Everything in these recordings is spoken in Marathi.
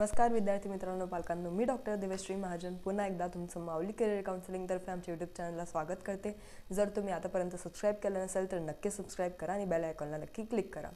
नमस्कार विद्यार्थी मित्रांनो पालकांनो. मी डॉक्टर देवश्री महाजन. पुन्हा एकदा तुमचं माऊली करिअर काउन्सिलिंगतर्फे आमच्या यूट्यूब चॅनलला स्वागत करते. जर तुम्ही आतापर्यंत सबस्क्राईब केलं नसेल तर नक्की सबस्क्राईब करा आणि बेल आयकॉनला नक्की क्लिक करा.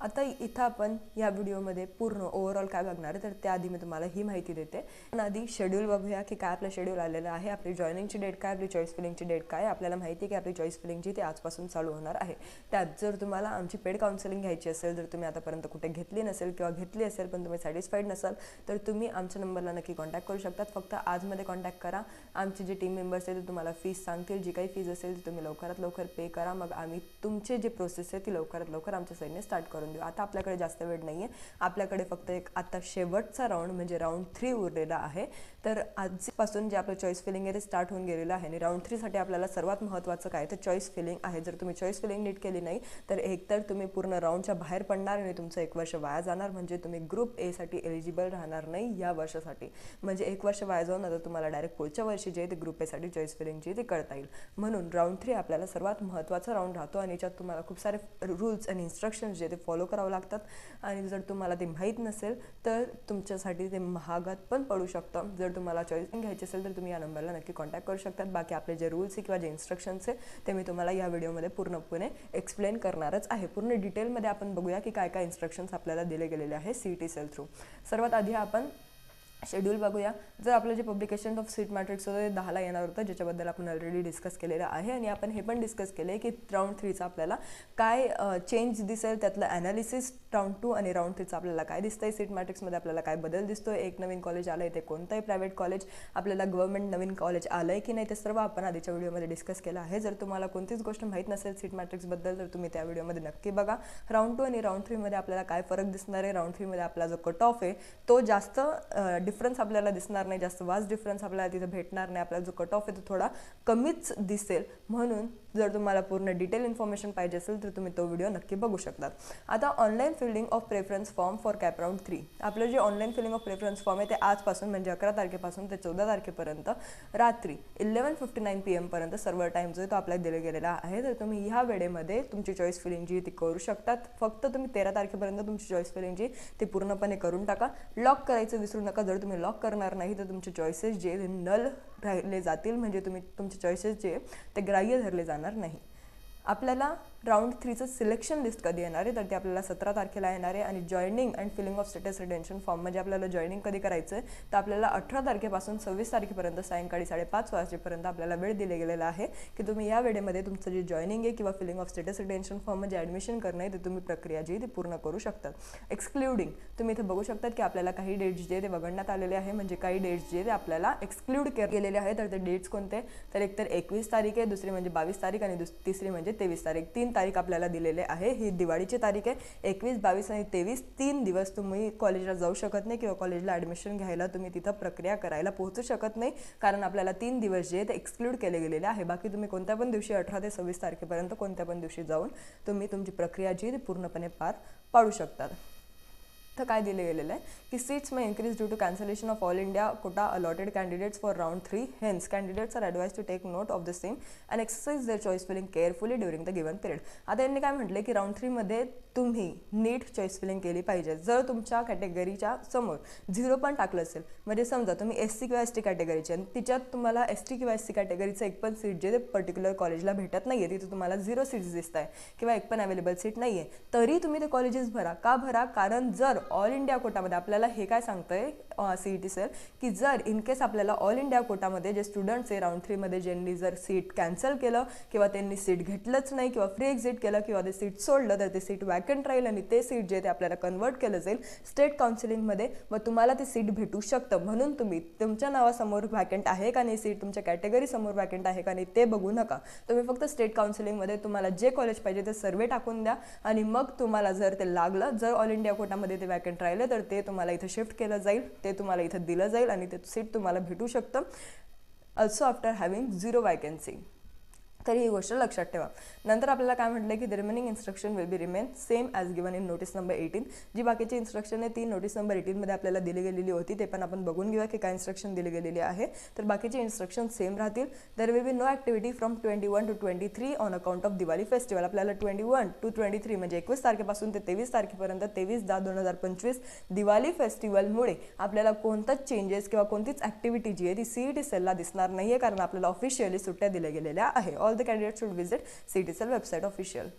आता इथं आपण या व्हिडिओमध्ये पूर्ण ओव्हरऑल काय बघणार आहे तर त्याआधी मी तुम्हाला ही माहिती देते. पण आधी शेड्यूल बघूया की काय आपलं शेड्यूल आलेलं आहे आपली जॉईनिंगची डेट काय आपली चॉईस फिलिंगची डेट काय आपल्याला माहिती आहे की आपली चॉईस फिलिंगची ती आजपासून चालू होणार आहे. त्यात जर तुम्हाला आमची पेड काउन्सिलिंग घ्यायची असेल जर तुम्ही आतापर्यंत कुठे घेतली नसेल किंवा घेतली असेल पण तुम्ही सॅटिस्फाईड नसाल तर तुम्ही आमच्या नंबरला नक्की कॉन्टॅक्ट करू शकतात. फक्त आजमध्ये कॉन्टॅक्ट करा. आमचे जे टीम मेंबर्स आहेत ते तुम्हाला फीस सांगतील. जी काही फीज असेल ती तुम्ही लवकरात लवकर पे करा. मग आम्ही तुमचे जे प्रोसेस आहे ती लवकरात लवकर आमच्या साईडने स्टार्ट करून देऊ. आता आपल्याकडे जास्त वेळ नाही आहे आपल्याकडे फक्त एक आता शेवटचा राऊंड म्हणजे राऊंड थ्री उरलेला आहे. तर आजपासून जे आपलं चॉईस फिलिंग आहे ते स्टार्ट होऊन गेलेलं आहे. आणि राऊंड थ्रीसाठी आपल्याला सर्वात महत्त्वाचं काय तर चॉईस फिलिंग आहे. जर तुम्ही चॉईस फिलिंग नीट केली नाही तर एकतर तुम्ही पूर्ण राऊंडच्या बाहेर पडणार आणि तुमचं एक वर्ष वाया जाणार. म्हणजे तुम्ही ग्रुप एसाठी एलिजिबल राहणार नाही या वर्षासाठी. म्हणजे एक वर्ष वाया जाऊन आता तुम्हाला डायरेक्ट पुढच्या वर्षी जे ते ग्रुप एसाठी चॉईस फिलिंगची ते कळता येईल. म्हणून राऊंड थ्री आपल्याला सर्वात महत्त्वाचा राऊंड राहतो. आणि याच्यात तुम्हाला खूप सारे रूल्स आणि इन्स्ट्रक्शन्स जे ते फॉलो फॉलो करावं लागतात. आणि जर तुम्हाला ते माहीत नसेल तर तुमच्यासाठी ते महागात पण पडू शकतं. जर तुम्हाला चॉईस घ्यायची असेल तर तुम्ही या नंबरला नक्की कॉन्टॅक्ट करू शकतात. बाकी आपले जे रूल्स आहे किंवा जे इन्स्ट्रक्शन्स आहे ते मी तुम्हाला या व्हिडिओमध्ये पूर्णपणे एक्सप्लेन करणारच आहे. पूर्ण डिटेलमध्ये आपण बघूया की काय काय इन्स्ट्रक्शन्स आपल्याला दिले गेलेले आहे सी टी सेल थ्रू सर्वात आधी आपण शेड्यूल बघूया. जर आपलं जे पब्लिकेशन ऑफ सीट मॅट्रिक्स होतं ते दहाला येणार होतं ज्याच्याबद्दल आपण ऑलरेडी डिस्कस केलेलं आहे. आणि आपण हे पण डिस्कस केलं आहे की राऊंड थ्रीचा आपल्याला काय चेंज दिसेल त्यातलं ॲनालिसिस राऊंड टू आणि राऊंड थ्रीचं आपल्याला काय दिसतंय? सीट मॅट्रिक्समध्ये आपल्याला काय बदल दिसतोय? एक नवीन कॉलेज आलं आहे ते कोणतंही प्रायव्हेट कॉलेज आपल्याला गव्हर्नमेंट नवीन कॉलेज आलं आहे की नाही? ते सर्व आपण आधीच्या व्हिडिओमध्ये डिस्कस केलं आहे. जर तुम्हाला कोणतीच गोष्ट माहीत नसेल सीट मॅट्रिक्सबद्दल तर तुम्ही त्या व्हिडिओमध्ये नक्की बघा. राऊंड टू आणि राऊंड थ्रीमध्ये आपल्याला काय फरक दिसणार आहे? राऊंड थ्रीमध्ये आपला जो कट ऑफ आहे तो जास्त डिफरन्स आपल्याला दिसणार नाही जास्त वाज डिफरन्स आपल्याला तिथे भेटणार नाही आपला जो कट ऑफ आहे तो थोडा कमीच दिसेल. म्हणून जर तुम्हाला पूर्ण डिटेल इन्फॉर्मेशन पाहिजे असेल तर तुम्ही तो व्हिडिओ नक्की बघू शकतात. आता online filling of preference form for CAP round three आपलं जे online filling of preference form आहे ते आजपासून म्हणजे अकरा तारखेपासून ते चौदा तारखेपर्यंत रात्री इलेवन फिफ्टी नाईन पी एमपर्यंत सर्व टाईम जो आहे तो आपल्याला दिला गेलेला आहे. तर तुम्ही ह्या वेळेमध्ये तुमची चॉईस फिलिंग जी ती करू शकतात. फक्त तुम्ही तेरा तारखेपर्यंत तुमची चॉईस फिलिंग जी ती पूर्णपणे करून टाका. लॉक करायचं विसरू नका. जर तुम्ही लॉक करणार नाही तर तुमचे चॉईसेस जे नल राहिले जातील म्हणजे तुम्ही तुमचे चॉईसेस जे ते ग्राह्य धरले जाणार नाही. आपल्याला राऊंड थ्रीचं सिलेक्शन लिस्ट कधी येणार आहे? तर ते आपल्याला सतरा तारखेला येणार आहे आणि joining and filling of status retention form म्हणजे आपल्याला जॉईनिंग कधी करायचं आहे? तर आपल्याला अठरा तारखेपासून सव्वीस तारखेपर्यंत सायंकाळी साडेपाच वाजेपर्यंत आपल्याला वेळ दिले गेलेला आहे की तुम्ही या वेळेमध्ये तुमचं जे जॉईनिंग आहे किंवा filling of status retention form म्हणजे ॲडमिशन करणं आहे ते तुम्ही प्रक्रिया जी ती पूर्ण करू शकतात एक्सक्लुडिंग तुम्ही इथे बघू शकतात की आपल्याला काही डेट्स जे ते वगळण्यात आलेले आहे. म्हणजे काही डेट्स जे ते आपल्याला एक्सक्लूड केलेले आहे. तर ते डेट्स कोणते? तर एकतर एकवीस तारीख आहे दुसरी म्हणजे बावीस तारीख आणि दुस तिसरी म्हणजे तेवीस तारीख. तीन तारीख आपल्याला दिलेले आहे. ही दिवाळीची तारीख आहे. एकवीस बावीस आणि तेवीस तीन दिवस तुम्ही कॉलेजला जाऊ शकत नाही किंवा कॉलेजला ॲडमिशन घ्यायला तुम्ही तिथं प्रक्रिया करायला पोहोचू शकत नाही. कारण आपल्याला तीन दिवस जे ते एक्सक्लूड केले गेलेले आहे. बाकी तुम्ही कोणत्या पण दिवशी अठरा ते सव्वीस तारखेपर्यंत कोणत्या पण दिवशी जाऊन तुम्ही तुमची प्रक्रिया जी ती पूर्णपणे पार पाडू शकतात. इथं काय दिलं गेलेलं आहे? की seats may increase due to cancellation of All India quota allotted candidates for round three hence candidates are advised to take note of the same and exercise their choice filling carefully during the given period आता यांनी काय म्हटलं की राऊंड थ्रीमध्ये तुम्ही नीट चॉईस फिलिंग केली पाहिजे. जर तुमच्या कॅटेगरीच्या समोर झिरो पण टाकलं असेल म्हणजे समजा तुम्ही एस सी किंवा एस टी कॅटेगरीचे आणि तिच्यात तुम्हाला एस टी किंवा एस सी कॅटेगरीचं एक पण सीट जे पर्टिक्युलर कॉलेजला भेटत नाही आहे तिथे तुम्हाला झिरो सीट्स दिसत आहे किंवा एक पण अवेलेबल सीट नाही आहे तरी तुम्ही ते कॉलेजेस भरा. का भरा? कारण जर ऑल इंडिया कोटामध्ये आपल्याला हे काय सांगतंय? सी ई टी सर की जर इन केस आपल्याला ऑल इंडिया कोटामध्ये जे स्टुडंट्स आहे राऊंड थ्रीमध्ये ज्यांनी जर सीट कॅन्सल केलं किंवा त्यांनी सीट घेतलंच नाही किंवा फ्री एक्झिट केलं किंवा ते सीट सोडलं तर ते सीट वॅकंट राहील आणि ते सीट जे ते आपल्याला कन्वर्ट केलं जाईल स्टेट काउन्सिलिंगमध्ये मग तुम्हाला ते सीट भेटू शकतं. म्हणून तुम्ही तुमच्या नावासमोर वॅकंट आहे का नाही सीट तुमच्या कॅटेगरीसमोर वॅकंट आहे का नाही ते बघू नका. तुम्ही फक्त स्टेट काउन्सिलिंगमध्ये तुम्हाला जे कॉलेज पाहिजे ते सर्वे टाकून द्या आणि मग तुम्हाला जर ते लागलं जर ऑल इंडिया कोटामध्ये ते वॅकंट राहिलं तर ते तुम्हाला इथं शिफ्ट केलं जाईल. ते तुम्हाला इथं दिलं जाईल आणि ते सीट तुम्हाला भेटू शकतं. Also after having zero vacancy तरी ही गोष्ट लक्षात ठेवा. नंतर आपल्याला काय म्हटलं की the remaining instruction will be remain same as given in notice number eighteen जी बाकीची इन्स्ट्रक्शन आहे ती नोटीस नंबर एटीनमध्ये आपल्याला दिली गेलेली होती. ते पण आपण बघून घेऊया की काय इन्स्ट्रक्शन दिली गेलेली आहे. तर बाकीचे इन्स्ट्रक्शन सेम राहतील. There will be no activity from twenty one to twenty three on account of Diwali festival आपल्याला twenty one to twenty three म्हणजे एकवीस तारखेपासून ते तेवीस तारखेपर्यंत तेवीस दहा दोन हजार पंचवीस दिवाळी फेस्टिवलमुळे आपल्याला कोणताच चेंजेस किंवा कोणतीच ॲक्टिव्हिटी जी आहे ती सी ई सेलला दिसणार नाही आहे कारण आपल्याला ऑफिशियली सुट्ट्या दिल्या गेलेल्या आहे. All the candidate should visit C T cell website official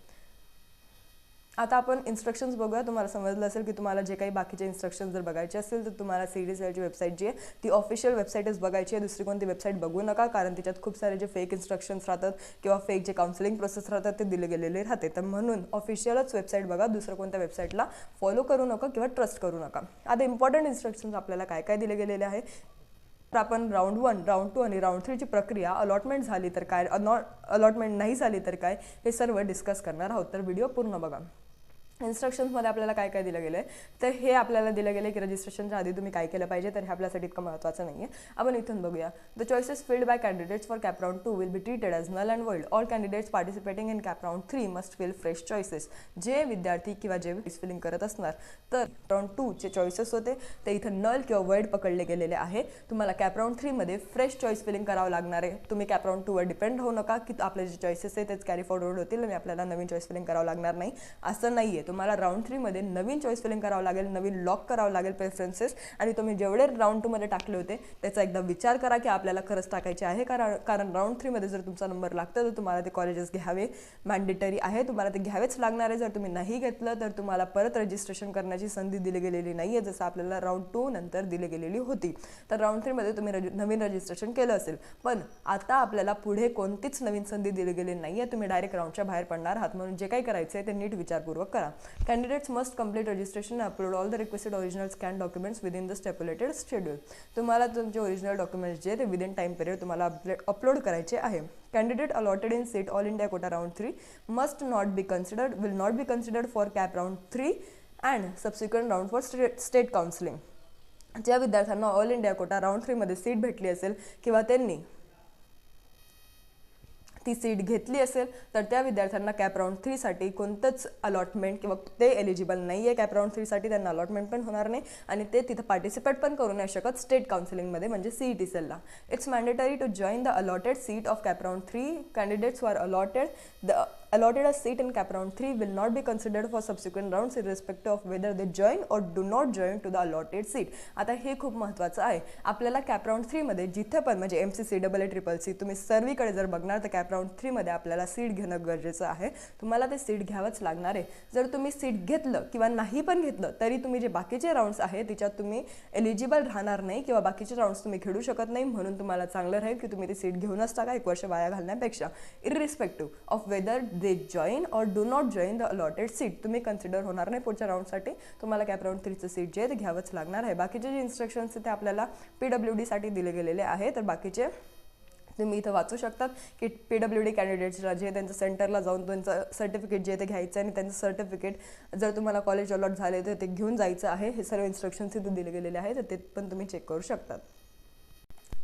आता आपण इन्स्ट्रक्शन्स बघूया. तुम्हाला समजलं असेल की तुम्हाला जे काही बाकीचे इन्स्ट्रक्शन्स जर बघायचे असेल तर तुम्हाला सी डी सेलची वेबसाईट जी आहे ती ऑफिशियल वेबसाईटच बघायची आहे. दुसरी कोणती वेबसाईट बघू नका कारण त्याच्यात खूप सारे जे फेक इन्स्ट्रक्शन्स राहतात किंवा फेक जे काउन्सिलिंग प्रोसेस राहतात ते दिले गेलेले राहते. तर म्हणून ऑफिशियलच वेबसाईट बघा. दुसऱ्या कोणत्या वेबसाईटला फॉलो करू नका किंवा ट्रस्ट करू नका. आता इम्पॉर्टंट इन्स्ट्रक्शन्स आपल्याला काय काय दिले गेलेले आहे? तर आपण राऊंड वन राऊंड टू आणि राऊंड थ्रीची प्रक्रिया अलॉटमेंट झाली तर काय नॉट अलॉटमेंट नाही झाली तर काय हे सर्व डिस्कस करणार आहोत. तर व्हिडिओ पूर्ण बघा. इन्स्ट्रक्शन्समध्ये आपल्याला काय काय दिलं गेलं आहे तर हे आपल्याला दिलं गेलं की रजिस्ट्रेशनच्या आधी तुम्ही काय केलं पाहिजे तर हे आपल्यासाठी इतकं महत्त्वाचं नाही आहे आपण इथून बघूया. The choices filled by candidates for CAP round two will be treated as null and world all candidates participating in CAP round three must feel fresh choices जे विद्यार्थी किंवा जे फिलिंग करत असणार तर राऊंड टूचे चॉईसेस होते. ते इथं नल किंवा वर्ड पकडले गेलेले आहे. तुम्हाला कॅप राऊंड थ्रीमध्ये फ्रेश चॉईस फिलिंग करावं लागणार आहे. तुम्ही कॅप राऊंड टूवर डिपेंड होऊ नका की आपले जे चॉईसेस आहे तेच कॅरी फॉरवर्ड होतील आणि आपल्याला नवीन चॉईस फिलिंग करावं लागणार नाही. असं नाही आहे तुम्हाला राऊंड थ्रीमध्ये नवीन चॉईस फिलिंग करावं लागेल नवीन लॉक करावं लागेल प्रेफरन्सेस आणि तुम्ही जेवढे राऊंड टूमध्ये टाकले होते त्याचा एकदा विचार करा की आपल्याला खरंच टाकायचे आहे कारण कारण राऊंड थ्रीमध्ये जर तुमचा नंबर लागतो तर तुम्हाला ते कॉलेजेस घ्यावे. मॅन्डेटरी आहे तुम्हाला ते घ्यावेच लागणार आहे. जर तुम्ही नाही घेतलं तर तुम्हाला परत रजिस्ट्रेशन करण्याची संधी दिली गेलेली नाही आहे जसं आपल्याला राऊंड टू नंतर दिली गेलेली होती. तर राऊंड थ्रीमध्ये तुम्ही रज नवीन रजिस्ट्रेशन केलं असेल. पण आता आपल्याला पुढे कोणतीच नवीन संधी दिली गेलेली नाही आहे तुम्ही डायरेक्ट राऊंडच्या बाहेर पडणार आहात. म्हणून जे काही करायचं आहे ते नीट विचारपूर्वक करा. Candidates must complete registration upload all the requested original scan documents within the stipulated schedule तुम्हाला तुमचे ओरिजिनल डॉक्युमेंट्स जे ते विदिन टाईम पिरियड तुम्हाला अपडेट अपलोड करायचे आहे. Candidate allotted in seat All India quota round three must not be considered will not be considered for CAP round three and subsequent round for state state counselling ज्या विद्यार्थ्यांना ऑल इंडिया कोटा राऊंड थ्रीमध्ये सीट भेटली असेल किंवा त्यांनी ती सीट घेतली असेल तर त्या विद्यार्थ्यांना कॅप राऊंड थ्रीसाठी कोणतंच अलॉटमेंट किंवा ते एलिजिबल नाही आहे कॅप राऊंड थ्रीसाठी त्यांना अलॉटमेंट पण होणार नाही आणि ते तिथं पार्टिसिपेट पण करू नाही शकत स्टेट काउन्सिलिंगमध्ये म्हणजे C E T सेलला it's mandatory to join the allotted seat of CAP round three candidates are allotted the allotted a seat in cap round three will not be considered for subsequent rounds irrespective of of whether join or or do not to to the seat. Seat आता हे खूप महत्त्वाचं आहे. आपल्याला कॅप राऊंड थ्रीमध्ये जिथे पण म्हणजे M C C double A triple C तुम्ही सर्वीकडे जर बघणार तर कॅप राऊंड थ्रीमध्ये आपल्याला सीट घेणं गरजेचं आहे. तुम्हाला ते सीट घ्यावंच लागणार आहे. जर तुम्ही सीट घेतलं किंवा नाही पण घेतलं तरी तुम्ही जे बाकीचे राऊंड्स आहे त्याच्यात तुम्ही एलिजिबल राहणार नाही किंवा बाकीचे राऊंड्स तुम्ही खेळू शकत नाही म्हणून तुम्हाला चांगलं राहील की तुम्ही ती सीट घेऊनच टाका एक वर्ष वाया घालण्यापेक्षा. Irrespective of whether they join or do not join the allotted seat तुम्ही कन्सिडर होणार नाही पुढच्या राऊंडसाठी तुम्हाला कॅप राऊंड थ्रीचं सीट जे आहे ते घ्यावंच लागणार आहे. बाकीचे जे इन्स्ट्रक्शन्स ते आपल्याला पी डब्ल्यू डीसाठी दिले गेलेले आहे तर बाकीचे तुम्ही इथं वाचू शकतात की पी डब्ल्यू डी कॅन्डिडेट्सला जे त्यांचं सेंटरला जाऊन त्यांचं सर्टिफिकेट जे ते घ्यायचं आहे आणि त्यांचं सर्टिफिकेट जर तुम्हाला कॉलेज अलॉट झाले तर ते घेऊन जायचं आहे. हे सर्व इन्स्ट्रक्शन्स इथे दिले गेलेले आहे तर ते पण तुम्ही चेक करू शकतात.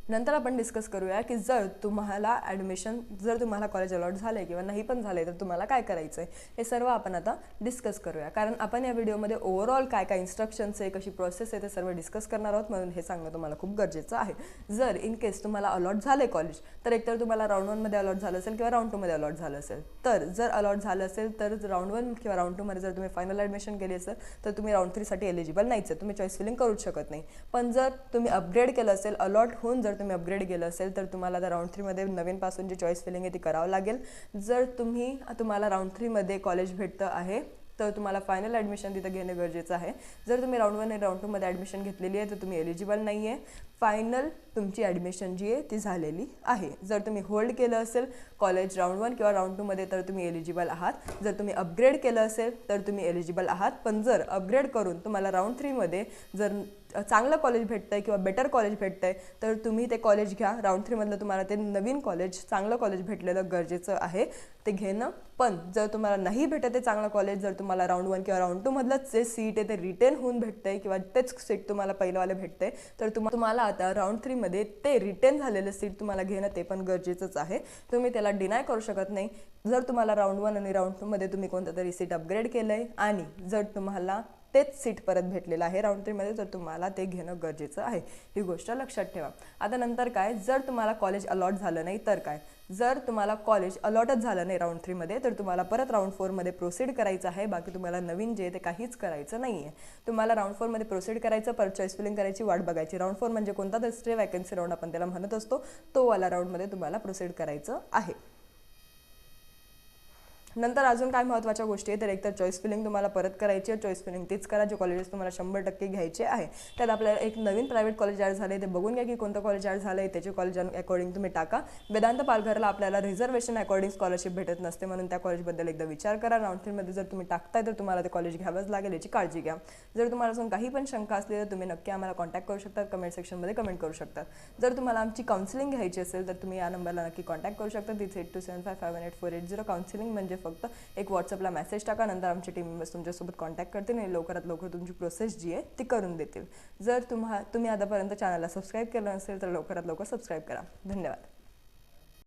नंतर आपण डिस्कस करूया की जर तुम्हाला ॲडमिशन जर तुम्हाला कॉलेज अलॉट झालं आहे किंवा नाही पण झालं आहे तर तुम्हाला काय करायचं आहे हे सर्व आपण आता डिस्कस करूया. कारण आपण या व्हिडिओमध्ये ओव्हरऑल काय काय इन्स्ट्रक्शन्स आहे कशी प्रोसेस आहे ते सर्व डिस्कस करणार आहोत म्हणून हे सांगणं तुम्हाला खूप गरजेचं आहे. जर इन केस तुम्हाला अलॉट झालं आहे कॉलेज तर एकतर तुम्हाला राऊंड वनमध्ये अलॉट झालं असेल किंवा राऊंड टूमध्ये अलॉट झालं असेल. तर जर अलॉट झालं असेल तर राऊंड वन किंवा राऊंड टूमध्ये जर तुम्ही फायनल ॲडमिशन केली असेल तर तुम्ही राऊंड थ्रीसाठी एलिजिबल नाहीच आहे. तुम्ही चॉईस फिलिंग करूच शकत नाही. पण जर तुम्ही अपग्रेड केलं असेल अलॉट होऊन जर तुम्ही अपग्रेड केलं असेल तर तुम्हाला आता राऊंड थ्रीमध्ये नवीनपासून जी चॉईस फिलिंग आहे ती करावं लागेल. जर तुम्ही तुम्हाला राऊंड थ्रीमध्ये कॉलेज भेटतं आहे तर तुम्हाला फायनल ॲडमिशन तिथं घेणं गरजेचं आहे. जर तुम्ही राऊंड वन आणि राऊंड टूमध्ये ॲडमिशन घेतलेली आहे तर तुम्ही एलिजिबल नाही आहे फायनल तुमची ॲडमिशन जी आहे ती झालेली आहे. जर तुम्ही होल्ड केलं असेल कॉलेज राऊंड वन किंवा राऊंड टूमध्ये तर तुम्ही एलिजिबल आहात. जर तुम्ही अपग्रेड केलं असेल तर तुम्ही एलिजिबल आहात. पण जर अपग्रेड करून तुम्हाला राऊंड थ्रीमध्ये जर चांगलं कॉलेज भेटतं आहे किंवा बेटर कॉलेज भेटतं आहे तर तुम्ही ते कॉलेज घ्या. राऊंड थ्रीमधलं तुम्हाला ते नवीन कॉलेज चांगलं कॉलेज भेटलेलं गरजेचं आहे ते घेणं. पण जर तुम्हाला नाही भेटत आहे चांगलं कॉलेज जर तुम्हाला राऊंड वन किंवा राऊंड टूमधलंच जे सीट आहे ते रिटेन होऊन भेटतं आहे किंवा तेच सीट तुम्हाला पहिलंवाले आहे तर तुम तुम्हाला आता राऊंड थ्रीमध्ये ते रिटेन झालेलं सीट तुम्हाला घेणं ते पण गरजेचंच आहे. तुम्ही त्याला डिनाय करू शकत नाही. जर तुम्हाला राऊंड वन आणि राऊंड टूमध्ये तुम्ही कोणतं तरी सीट अपग्रेड केलं आहे आणि जर तुम्हाला तेच सीट परत भेटलेलं आहे. राऊंड थ्रीमध्ये तर तुम्हाला ते घेणं गरजेचं आहे ही गोष्ट लक्षात ठेवा. आता नंतर काय? जर तुम्हाला कॉलेज अलॉट झालं नाही तर काय? जर तुम्हाला कॉलेज अलॉटच झालं नाही राऊंड थ्रीमध्ये तर तुम्हाला परत राऊंड फोरमध्ये प्रोसीड करायचं आहे. बाकी तुम्हाला नवीन जे ते काहीच करायचं नाही आहे तुम्हाला राऊंड फोरमध्ये प्रोसीड करायचं पर चॉईस फिलिंग करायची वाट बघायची. राऊंड फोर म्हणजे कोणता? तर स्टे वॅकन्सी राऊंड आपण त्याला म्हणत असतो. तो वाला राऊंडमध्ये तुम्हाला प्रोसीड करायचं आहे. नंतर अजून काय महत्त्वाच्या गोष्टी आहे तर एकतर चॉईस फिलिंग तुम्हाला परत करायची आहे. चॉईस फिलिंग तीच करा. जे कॉलेजेस तुम्हाला शंभर टक्के घ्यायचे आहे. त्यात आपल्याला एक नवीन प्रायव्हेट कॉलेज ॲड झाले ते बघून घ्या की कोणतं कॉलेज ॲड झालं आहे त्याचे कॉलेज अकॉर्डिंग तुम्ही टाका. वेदांत पालघरला आपल्याला रिझर्वेशन अकॉर्डिंग स्कॉलरशिप भेटत नसते. म्हणून त्या कॉलेजबद्दल एकदा विचार करा. राऊंड थ्रीमध्ये जर तुम्ही टाकताय तर तुम्हाला ते कॉलेज घ्यावंच लागेल. याची काळजी घ्या. जर तुम्हाला अजून काही पण शंका असली तर तुम्ही नक्की आम्हाला कॉन्टॅक्ट करू शकता कमेंट सेक्शनमध्ये कमेंट करू शकतात. जर तुम्हाला आमची काउन्सिलिंग घ्यायची असेल तर तुम्ही या नंबरला नक्की कॉन्टॅक्ट करू शकता. तिथे eight two seven five फायव्हन eight four eight zero counselling म्हणजे फक्त एक व्हॉट्सअपला मेसेज टाका नंतर आमच्या टीम मेंबर्स तुमच्यासोबत कॉन्टॅक्ट करतील आणि लवकरात लवकर तुमची प्रोसेस जी आहे ती करून देतील. जर तुम्हा तुम्ही आतापर्यंत चॅनलला सबस्क्राईब केलं नसेल तर लवकरात लवकर सबस्क्राईब करा. धन्यवाद.